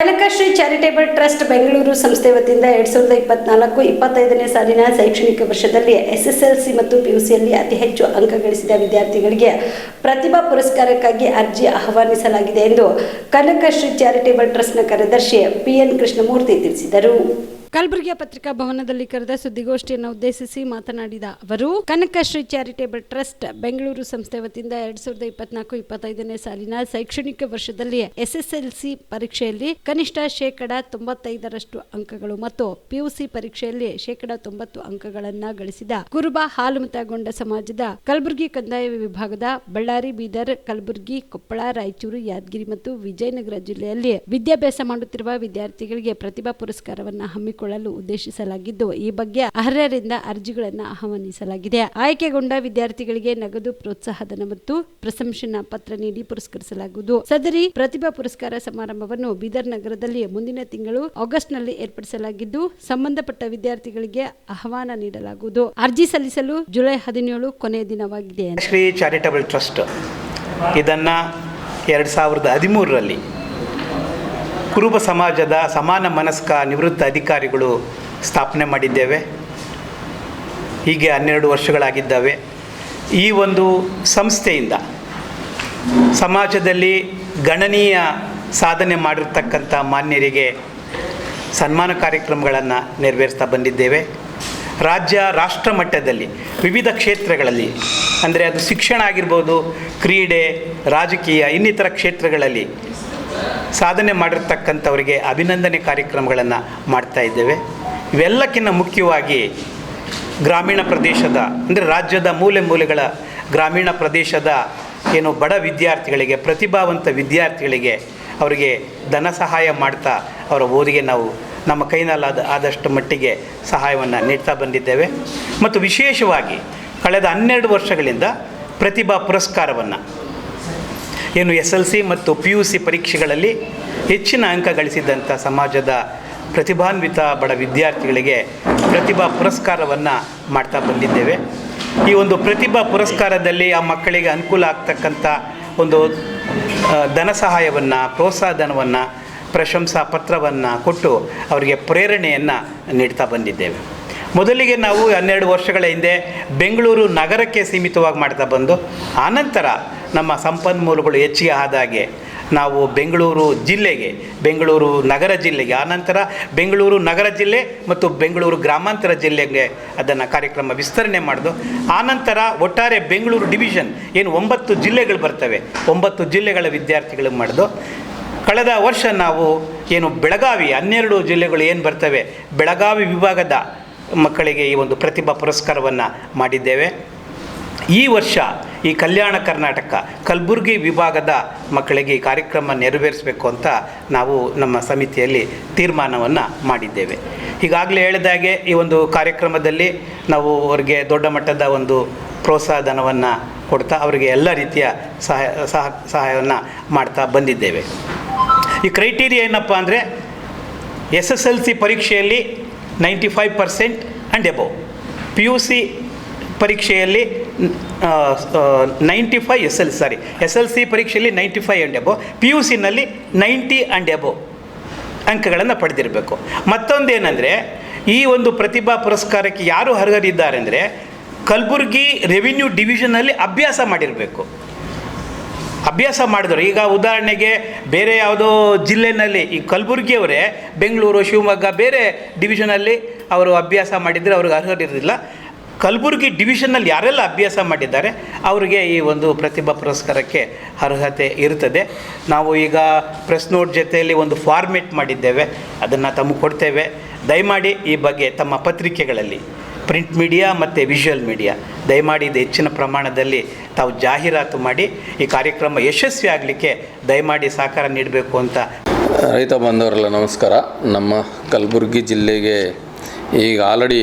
Kanakashree charitable trust Bengaluru ಸಂಸ್ಥೆ ವತಿಯಿಂದ ಎರಡ್ ಸಾವಿರದ ಇಪ್ಪತ್ನಾಲ್ಕು ಇಪ್ಪತ್ತೈದನೇ ಸಾಲಿನ ಶೈಕ್ಷಣಿಕ ವರ್ಷದಲ್ಲಿ ಎಸ್ಎಸ್ಎಲ್ಸಿ ಮತ್ತು ಪಿಯುಸಿಯಲ್ಲಿ ಅತಿ ಹೆಚ್ಚು ಅಂಕ ಗಳಿಸಿದ ವಿದ್ಯಾರ್ಥಿಗಳಿಗೆ ಪ್ರತಿಭಾ ಪುರಸ್ಕಾರಕ್ಕಾಗಿ ಅರ್ಜಿ ಆಹ್ವಾನಿಸಲಾಗಿದೆ ಎಂದು ಕನಕಶ್ರೀ ಚಾರಿಟೇಬಲ್ ಟ್ರಸ್ಟ್ನ ಕಾರ್ಯದರ್ಶಿ ಪಿಎನ್ ಕೃಷ್ಣಮೂರ್ತಿ ತಿಳಿಸಿದರು. ಕಲಬುರಗಿಯ ಪತ್ರಿಕಾ ಭವನದಲ್ಲಿ ಕರೆದ ಸುದ್ದಿಗೋಷ್ಠಿಯನ್ನು ಉದ್ದೇಶಿಸಿ ಮಾತನಾಡಿದ ಅವರು ಕನಕಶ್ರೀ ಚಾರಿಟೇಬಲ್ ಟ್ರಸ್ಟ್ ಬೆಂಗಳೂರು ಸಂಸ್ಥೆ ವತಿಯಿಂದ ಎರಡ್ ಸಾವಿರದ ಇಪ್ಪತ್ನಾಲ್ಕು ಇಪ್ಪತ್ತೈದನೇ ಸಾಲಿನ ಶೈಕ್ಷಣಿಕ ವರ್ಷದಲ್ಲಿ ಎಸ್ಎಸ್ಎಲ್ಸಿ ಪರೀಕ್ಷೆಯಲ್ಲಿ ಕನಿಷ್ಠ ಶೇಕಡ ತೊಂಬತ್ತೈದರಷ್ಟು ಅಂಕಗಳು ಮತ್ತು ಪಿಯುಸಿ ಪರೀಕ್ಷೆಯಲ್ಲಿ ಶೇಕಡ ತೊಂಬತ್ತು ಅಂಕಗಳನ್ನ ಗಳಿಸಿದ ಕುರುಬ ಹಾಲುಮತಗೊಂಡ ಸಮಾಜದ ಕಲಬುರಗಿ ಕಂದಾಯ ವಿಭಾಗದ ಬಳ್ಳಾರಿ ಬೀದರ್, ಕಲಬುರಗಿ, ಕೊಪ್ಪಳ, ರಾಯಚೂರು, ಯಾದಗಿರಿ ಮತ್ತು ವಿಜಯನಗರ ಜಿಲ್ಲೆಯಲ್ಲಿ ವಿದ್ಯಾಭ್ಯಾಸ ಮಾಡುತ್ತಿರುವ ವಿದ್ಯಾರ್ಥಿಗಳಿಗೆ ಪ್ರತಿಭಾ ಪುರಸ್ಕಾರವನ್ನು ಪುರಸ್ಕಾರವನ್ನ ಹಮ್ಮಿಕೊಳ್ಳಲು ಉದ್ದೇಶಿಸಲಾಗಿದ್ದು, ಈ ಬಗ್ಗೆ ಅರ್ಹರಿಂದ ಅರ್ಜಿಗಳನ್ನು ಆಹ್ವಾನಿಸಲಾಗಿದೆ. ಆಯ್ಕೆಗೊಂಡ ವಿದ್ಯಾರ್ಥಿಗಳಿಗೆ ನಗದು ಪ್ರೋತ್ಸಾಹಧನ ಮತ್ತು ಪ್ರಶಂಸನಾ ಪತ್ರ ನೀಡಿ ಪುರಸ್ಕರಿಸಲಾಗುವುದು. ಸದರಿ ಪ್ರತಿಭಾ ಪುರಸ್ಕಾರ ಸಮಾರಂಭವನ್ನು ಬೀದರ್ ನಗರದಲ್ಲಿ ಮುಂದಿನ ತಿಂಗಳು ಆಗಸ್ಟ್ನಲ್ಲಿ ಏರ್ಪಡಿಸಲಾಗಿದ್ದು, ಸಂಬಂಧಪಟ್ಟ ವಿದ್ಯಾರ್ಥಿಗಳಿಗೆ ಆಹ್ವಾನ ನೀಡಲಾಗುವುದು. ಅರ್ಜಿ ಸಲ್ಲಿಸಲು ಜುಲೈ ಹದಿನೇಳು ಕೊನೆಯ ದಿನವಾಗಿದೆ. ಶ್ರೀ ಚಾರಿಟಬಲ್ ಟ್ರಸ್ಟ್ ಇದನ್ನ ಎರಡು ಸಾವಿರದ ಹದಿಮೂರರಲ್ಲಿ ಕುರುಬ ಸಮಾಜದ ಸಮಾನ ಮನಸ್ಕ ನಿವೃತ್ತ ಅಧಿಕಾರಿಗಳು ಸ್ಥಾಪನೆ ಮಾಡಿದ್ದೇವೆ. ಹೀಗೆ ಹನ್ನೆರಡು ವರ್ಷಗಳಾಗಿದ್ದಾವೆ. ಈ ಒಂದು ಸಂಸ್ಥೆಯಿಂದ ಸಮಾಜದಲ್ಲಿ ಗಣನೀಯ ಸಾಧನೆ ಮಾಡಿರ್ತಕ್ಕಂಥ ಮಾನ್ಯರಿಗೆ ಸನ್ಮಾನ ಕಾರ್ಯಕ್ರಮಗಳನ್ನು ನೆರವೇರಿಸ್ತಾ ಬಂದಿದ್ದೇವೆ. ರಾಜ್ಯ ರಾಷ್ಟ್ರ ಮಟ್ಟದಲ್ಲಿ ವಿವಿಧ ಕ್ಷೇತ್ರಗಳಲ್ಲಿ, ಅಂದರೆ ಅದು ಶಿಕ್ಷಣ ಆಗಿರ್ಬೋದು, ಕ್ರೀಡೆ, ರಾಜಕೀಯ, ಇನ್ನಿತರ ಕ್ಷೇತ್ರಗಳಲ್ಲಿ ಸಾಧನೆ ಮಾಡಿರ್ತಕ್ಕಂಥವರಿಗೆ ಅಭಿನಂದನೆ ಕಾರ್ಯಕ್ರಮಗಳನ್ನು ಮಾಡ್ತಾ ಇದ್ದೇವೆ. ಇವೆಲ್ಲಕ್ಕಿಂತ ಮುಖ್ಯವಾಗಿ ಗ್ರಾಮೀಣ ಪ್ರದೇಶದ, ಅಂದರೆ ರಾಜ್ಯದ ಮೂಲೆ ಮೂಲೆಗಳ ಗ್ರಾಮೀಣ ಪ್ರದೇಶದ ಏನು ಬಡ ವಿದ್ಯಾರ್ಥಿಗಳಿಗೆ, ಪ್ರತಿಭಾವಂತ ವಿದ್ಯಾರ್ಥಿಗಳಿಗೆ ಅವರಿಗೆ ಧನ ಸಹಾಯ ಮಾಡ್ತಾ ಅವರ ಓದಿಗೆ ನಾವು ನಮ್ಮ ಕೈನಲ್ಲಾದ ಆದಷ್ಟು ಮಟ್ಟಿಗೆ ಸಹಾಯವನ್ನು ನೀಡ್ತಾ ಬಂದಿದ್ದೇವೆ. ಮತ್ತು ವಿಶೇಷವಾಗಿ ಕಳೆದ ಹನ್ನೆರಡು ವರ್ಷಗಳಿಂದ ಪ್ರತಿಭಾ ಪುರಸ್ಕಾರವನ್ನು ಏನು ಎಸ್ ಎಲ್ ಸಿ ಮತ್ತು ಪಿ ಯು ಸಿ ಪರೀಕ್ಷೆಗಳಲ್ಲಿ ಹೆಚ್ಚಿನ ಅಂಕ ಗಳಿಸಿದಂಥ ಸಮಾಜದ ಪ್ರತಿಭಾನ್ವಿತ ಬಡ ವಿದ್ಯಾರ್ಥಿಗಳಿಗೆ ಪ್ರತಿಭಾ ಪುರಸ್ಕಾರವನ್ನು ಮಾಡ್ತಾ ಬಂದಿದ್ದೇವೆ. ಈ ಒಂದು ಪ್ರತಿಭಾ ಪುರಸ್ಕಾರದಲ್ಲಿ ಆ ಮಕ್ಕಳಿಗೆ ಅನುಕೂಲ ಆಗ್ತಕ್ಕಂಥ ಒಂದು ಧನ ಸಹಾಯವನ್ನು ಪ್ರೋತ್ಸಾಹ ಧನವನ್ನು ಪ್ರಶಂಸಾ ಪತ್ರವನ್ನು ಕೊಟ್ಟು ಅವರಿಗೆ ಪ್ರೇರಣೆಯನ್ನು ನೀಡ್ತಾ ಬಂದಿದ್ದೇವೆ. ಮೊದಲಿಗೆ ನಾವು ಹನ್ನೆರಡು ವರ್ಷಗಳ ಹಿಂದೆ ಬೆಂಗಳೂರು ನಗರಕ್ಕೆ ಸೀಮಿತವಾಗಿ ಮಾಡ್ತಾ ಬಂದು, ಆನಂತರ ನಮ್ಮ ಸಂಪನ್ಮೂಲಗಳು ಹೆಚ್ಚಿಗೆ ಆದಾಗೆ ನಾವು ಬೆಂಗಳೂರು ಜಿಲ್ಲೆಗೆ, ಬೆಂಗಳೂರು ನಗರ ಜಿಲ್ಲೆಗೆ ಆನಂತರ ಬೆಂಗಳೂರು ನಗರ ಜಿಲ್ಲೆ ಮತ್ತು ಬೆಂಗಳೂರು ಗ್ರಾಮಾಂತರ ಜಿಲ್ಲೆಗೆ ಅದನ್ನು ಕಾರ್ಯಕ್ರಮ ವಿಸ್ತರಣೆ ಮಾಡಿದು. ಆನಂತರ ಒಟ್ಟಾರೆ ಬೆಂಗಳೂರು ಡಿವಿಷನ್ ಏನು ಒಂಬತ್ತು ಜಿಲ್ಲೆಗಳು ಬರ್ತವೆ. ಒಂಬತ್ತು ಜಿಲ್ಲೆಗಳ ವಿದ್ಯಾರ್ಥಿಗಳು ಮಾಡಿದು. ಕಳೆದ ವರ್ಷ ನಾವು ಏನು ಬೆಳಗಾವಿ, ಹನ್ನೆರಡು ಜಿಲ್ಲೆಗಳು ಏನು ಬರ್ತವೆ. ಬೆಳಗಾವಿ ವಿಭಾಗದ ಮಕ್ಕಳಿಗೆ ಈ ಒಂದು ಪ್ರತಿಭಾ ಪುರಸ್ಕಾರವನ್ನು ಮಾಡಿದ್ದೇವೆ. ಈ ವರ್ಷ ಈ ಕಲ್ಯಾಣ ಕರ್ನಾಟಕ, ಕಲಬುರಗಿ ವಿಭಾಗದ ಮಕ್ಕಳಿಗೆ ಈ ಕಾರ್ಯಕ್ರಮ ನೆರವೇರಿಸಬೇಕು ಅಂತ ನಾವು ನಮ್ಮ ಸಮಿತಿಯಲ್ಲಿ ತೀರ್ಮಾನವನ್ನು ಮಾಡಿದ್ದೇವೆ. ಈಗಾಗಲೇ ಹೇಳಿದಾಗೆ ಈ ಒಂದು ಕಾರ್ಯಕ್ರಮದಲ್ಲಿ ನಾವು ಅವರಿಗೆ ದೊಡ್ಡ ಮಟ್ಟದ ಒಂದು ಪ್ರೋತ್ಸಾಹ ಧನವನ್ನು ಕೊಡ್ತಾ ಅವರಿಗೆ ಎಲ್ಲ ರೀತಿಯ ಸಹಾಯ, ಸಹ, ಸಹಾಯವನ್ನು ಮಾಡ್ತಾ ಬಂದಿದ್ದೇವೆ. ಈ ಕ್ರೈಟೀರಿಯಾ ಏನಪ್ಪ ಅಂದರೆ ಎಸ್ ಎಸ್ ಎಲ್ ಸಿ ಪರೀಕ್ಷೆಯಲ್ಲಿ ninety five percent and above P U C ಪರೀಕ್ಷೆಯಲ್ಲಿ ninety five S L sorry S L C ಪರೀಕ್ಷೆಯಲ್ಲಿ ninety five and above P U ಸಿನಲ್ಲಿ ninety and above ಅಂಕಗಳನ್ನು ಪಡೆದಿರಬೇಕು. ಮತ್ತೊಂದೇನೆಂದರೆ, ಈ ಒಂದು ಪ್ರತಿಭಾ ಪುರಸ್ಕಾರಕ್ಕೆ ಯಾರು ಅರ್ಹರಿದ್ದಾರೆ ಅಂದರೆ, ಕಲಬುರಗಿ ರೆವಿನ್ಯೂ ಡಿವಿಷನಲ್ಲಿ ಅಭ್ಯಾಸ ಮಾಡಿರಬೇಕು. ಅಭ್ಯಾಸ ಮಾಡಿದ್ರು. ಈಗ ಉದಾಹರಣೆಗೆ ಬೇರೆ ಯಾವುದೋ ಜಿಲ್ಲೆನಲ್ಲಿ, ಈ ಕಲಬುರಗಿಯವರೇ, ಬೆಂಗಳೂರು, ಶಿವಮೊಗ್ಗ, ಬೇರೆ ಡಿವಿಷನಲ್ಲಿ ಅವರು ಅಭ್ಯಾಸ ಮಾಡಿದರೆ ಅವ್ರಿಗೆ ಅರ್ಹರಿರಲಿಲ್ಲ. ಕಲಬುರಗಿ ಡಿವಿಷನ್ನಲ್ಲಿ ಯಾರೆಲ್ಲ ಅಭ್ಯಾಸ ಮಾಡಿದ್ದಾರೆ, ಅವರಿಗೆ ಈ ಒಂದು ಪ್ರತಿಭಾ ಪುರಸ್ಕಾರಕ್ಕೆ ಅರ್ಹತೆ ಇರುತ್ತದೆ ನಾವು ಈಗ ಪ್ರೆಸ್ ನೋಟ್ ಜೊತೆಯಲ್ಲಿ ಒಂದು ಫಾರ್ಮೆಟ್ ಮಾಡಿದ್ದೇವೆ, ಅದನ್ನು ತಮಗೆ ಕೊಡ್ತೇವೆ. ದಯಮಾಡಿ ಈ ಬಗ್ಗೆ ತಮ್ಮ ಪತ್ರಿಕೆಗಳಲ್ಲಿ, ಪ್ರಿಂಟ್ ಮೀಡಿಯಾ ಮತ್ತು ವಿಷುವಲ್ ಮೀಡಿಯಾ, ದಯಮಾಡಿ ಇದು ಹೆಚ್ಚಿನ ಪ್ರಮಾಣದಲ್ಲಿ ತಾವು ಜಾಹೀರಾತು ಮಾಡಿ, ಈ ಕಾರ್ಯಕ್ರಮ ಯಶಸ್ವಿ ಆಗಲಿಕ್ಕೆ ದಯಮಾಡಿ ಸಹಕಾರ ನೀಡಬೇಕು ಅಂತ. ರೈತ ಬಾಂಧವರೆಲ್ಲ ನಮಸ್ಕಾರ. ನಮ್ಮ ಕಲಬುರಗಿ ಜಿಲ್ಲೆಗೆ ಈಗ ಆಲ್ರೆಡಿ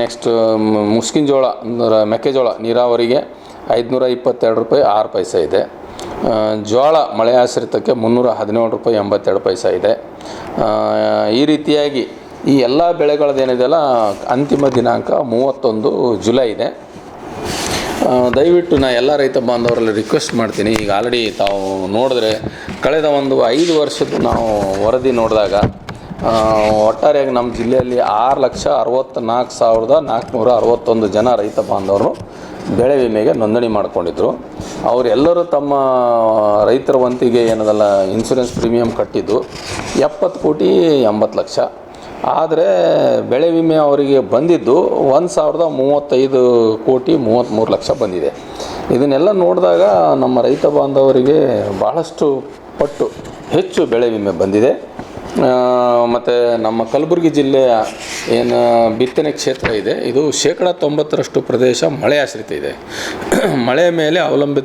ನೆಕ್ಸ್ಟ್ ಮುಸ್ಕಿನ ಜೋಳ ಮೆಕ್ಕೆಜೋಳ ನೀರಾವರಿಗೆ ಐದುನೂರ ಇಪ್ಪತ್ತೆರಡು ರೂಪಾಯಿ ಆರು ಪೈಸೆ ಇದೆ. ಜೋಳ ಮಳೆ ಆಶ್ರಿತಕ್ಕೆ ಮುನ್ನೂರ ಹದಿನೇಳು ರೂಪಾಯಿ ಎಂಬತ್ತೆರಡು ಪೈಸೆ ಇದೆ. ಈ ರೀತಿಯಾಗಿ ಈ ಎಲ್ಲ ಬೆಳೆಗಳದ್ದೇನಿದೆಯಲ್ಲ ಅಂತಿಮ ದಿನಾಂಕ ಮೂವತ್ತೊಂದು ಜುಲೈ ಇದೆ. ದಯವಿಟ್ಟು ನಾ ಎಲ್ಲ ರೈತ ಬಾಂಧವರಲ್ಲಿ ರಿಕ್ವೆಸ್ಟ್ ಮಾಡ್ತೀನಿ. ಈಗ ಆಲ್ರೆಡಿ ತಾವು ನೋಡಿದ್ರೆ, ಕಳೆದ ಒಂದು ಐದು ವರ್ಷದ ನಾವು ವರದಿ ನೋಡಿದಾಗ ಒಟ್ಟಾರೆಯಾಗಿ ನಮ್ಮ ಜಿಲ್ಲೆಯಲ್ಲಿ ಆರು ಲಕ್ಷ ಅರವತ್ತ್ನಾಲ್ಕು ಸಾವಿರದ ನಾಲ್ಕುನೂರ ಅರವತ್ತೊಂದು ಜನ ರೈತ ಬಾಂಧವರು ಬೆಳೆ ವಿಮೆಗೆ ನೋಂದಣಿ ಮಾಡಿಕೊಂಡಿದ್ರು. ಅವರೆಲ್ಲರೂ ತಮ್ಮ ರೈತರ ವಂತಿಗೆ ಏನದಲ್ಲ ಇನ್ಸೂರೆನ್ಸ್ ಪ್ರೀಮಿಯಂ ಕಟ್ಟಿದ್ದು ಎಪ್ಪತ್ತು ಕೋಟಿ ಎಂಬತ್ತು ಲಕ್ಷ. ಆದರೆ ಬೆಳೆ ವಿಮೆ ಅವರಿಗೆ ಬಂದಿದ್ದು ಒಂದು ಸಾವಿರದ ಮೂವತ್ತೈದು ಕೋಟಿ ಮೂವತ್ತ್ಮೂರು ಲಕ್ಷ ಬಂದಿದೆ. ಇದನ್ನೆಲ್ಲ ನೋಡಿದಾಗ ನಮ್ಮ ರೈತ ಬಾಂಧವರಿಗೆ ಭಾಳಷ್ಟು ಪಟ್ಟು ಹೆಚ್ಚು ಬೆಳೆ ವಿಮೆ ಬಂದಿದೆ. ಮತ್ತು ನಮ್ಮ ಕಲಬುರಗಿ ಜಿಲ್ಲೆಯ ಏನು, ಬಿತ್ತನೆ ಕ್ಷೇತ್ರ ಇದೆ. ಇದು ಶೇಕಡ ತೊಂಬತ್ತರಷ್ಟು ಪ್ರದೇಶ ಮಳೆ ಆಶ್ರಿತ ಇದೆ. ಮಳೆ ಮೇಲೆ ಅವಲಂಬಿತ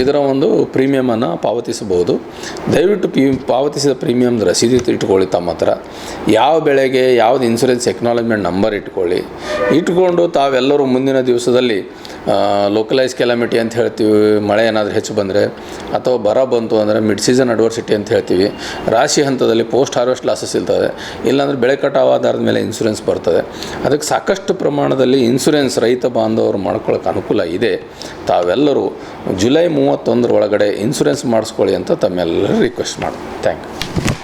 ಇದರ ಒಂದು ಪ್ರೀಮಿಯಮನ್ನು ಪಾವತಿಸಬಹುದು. ದಯವಿಟ್ಟು ಪಿ, ಪಾವತಿಸಿದ ಪ್ರೀಮಿಯಮ್ ರಸೀದಿ ಇಟ್ಕೊಳ್ಳಿ ತಮ್ಮ ಹತ್ರ. ಯಾವ ಬೆಳೆಗೆ ಯಾವ್ದು ಇನ್ಸೂರೆನ್ಸ್ ಎಕ್ನಾಲಜ್ಮೆಂಟ್ ನಂಬರ್ ಇಟ್ಕೊಳ್ಳಿ. ಇಟ್ಕೊಂಡು ತಾವೆಲ್ಲರೂ ಮುಂದಿನ ದಿವಸದಲ್ಲಿ ಲೋಕಲೈಸ್ ಕ್ಯಾಲಮಿಟಿ ಅಂತ ಹೇಳ್ತೀವಿ, ಮಳೆ ಏನಾದರೂ ಹೆಚ್ಚು ಬಂದರೆ, ಅಥವಾ ಬರ ಬಂತು ಅಂದರೆ ಮಿಡ್ ಸೀಸನ್ ಅಡ್ವರ್ಸಿಟಿ ಅಂತ ಹೇಳ್ತೀವಿ, ರಾಶಿ ಹಂತದಲ್ಲಿ ಪೋಸ್ಟ್ ಹಾರ್ವೆಸ್ಟ್ ಲಾಸಸ್ ಇರ್ತದೆ. ಇಲ್ಲಾಂದರೆ ಬೆಳೆ ಕಟಾವು ಆಧಾರದ ಮೇಲೆ ಇನ್ಸೂರೆನ್ಸ್ ಬರ್ತದೆ. ಅದಕ್ಕೆ ಸಾಕಷ್ಟು ಪ್ರಮಾಣದಲ್ಲಿ ಇನ್ಸೂರೆನ್ಸ್ ರೈತ ಬಾಂಧವರು ಮಾಡ್ಕೊಳ್ಳೋಕೆ ಅನುಕೂಲ ಇದೆ. ತಾವೆಲ್ಲರೂ ಜುಲೈ ಮೂವತ್ತೊಂದರ ಒಳಗಡೆ ಇನ್ಸೂರೆನ್ಸ್ ಮಾಡಿಸ್ಕೊಳ್ಳಿ ಅಂತ ತಮ್ಮೆಲ್ಲರೂ ರಿಕ್ವೆಸ್ಟ್ ಮಾಡಿ ಥ್ಯಾಂಕ್ ಯು